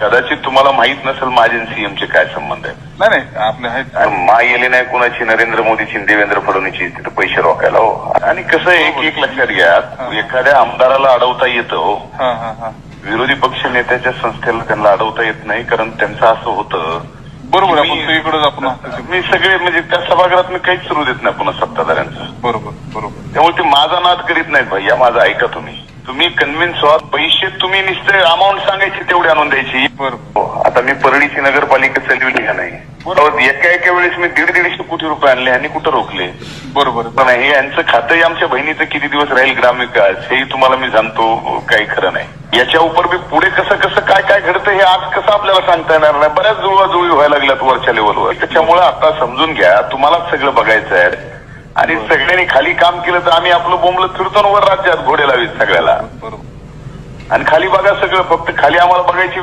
कदाचित तुम्हाला माहीत नसेल माझे सीएमचे काय संबंध आहेत. नाही नाही आपले आहेत. मा येले नाही कुणाची नरेंद्र मोदीची देवेंद्र फडणवीसची तिथे पैसे रोखायला हो. आणि कसं आहे, एक एक लक्षात घ्या एखाद्या आमदाराला अडवता येतं हो. हा हा हा. विरोधी पक्ष नेत्याच्या संस्थेला त्यांना अडवता येत नाही कारण त्यांचं असं होतं बरोबर आपण मी सगळे म्हणजे त्या सभागृहात मी काहीच सुरू देत नाही पुन्हा सत्ताधाऱ्यांचं. बरोबर बरोबर. त्यामुळे ते माझा नाद करीत नाहीत भैया माझा ऐका तुम्ही. तुम्ही कन्व्हिन्स व्हा पैसे तुम्ही नुसते अमाऊंट सांगायची तेवढी आणून द्यायची. बरोबर. आता मी परळीची नगरपालिका चालविली का नाही? बरोबर. एका एका वेळेस मी दीड दीडशे कोटी रुपये आणले आणि कुठं रोखले? बरोबर. पण हे यांचं खातंही आमच्या बहिणीचं किती दिवस राहील ग्रामविकास हेही तुम्हाला मी सांगतो काही खरं नाही. याच्या उपर मी पुढे कसं कसं काय काय घडतं हे आज कसं आपल्याला सांगता येणार नाही? बऱ्याच जुळवाजुळवी व्हायला लागल्यात वरच्या लेवलवर त्याच्यामुळे आता समजून घ्या तुम्हालाच सगळं बघायचं आहे. आणि सगळ्यांनी खाली काम केलं तर आम्ही आपलं बोंबलं फिरतो वर राज्यात घोडे लावीत सगळ्याला. बरोबर. आणि खाली बघा सगळं फक्त खाली आम्हाला बघायची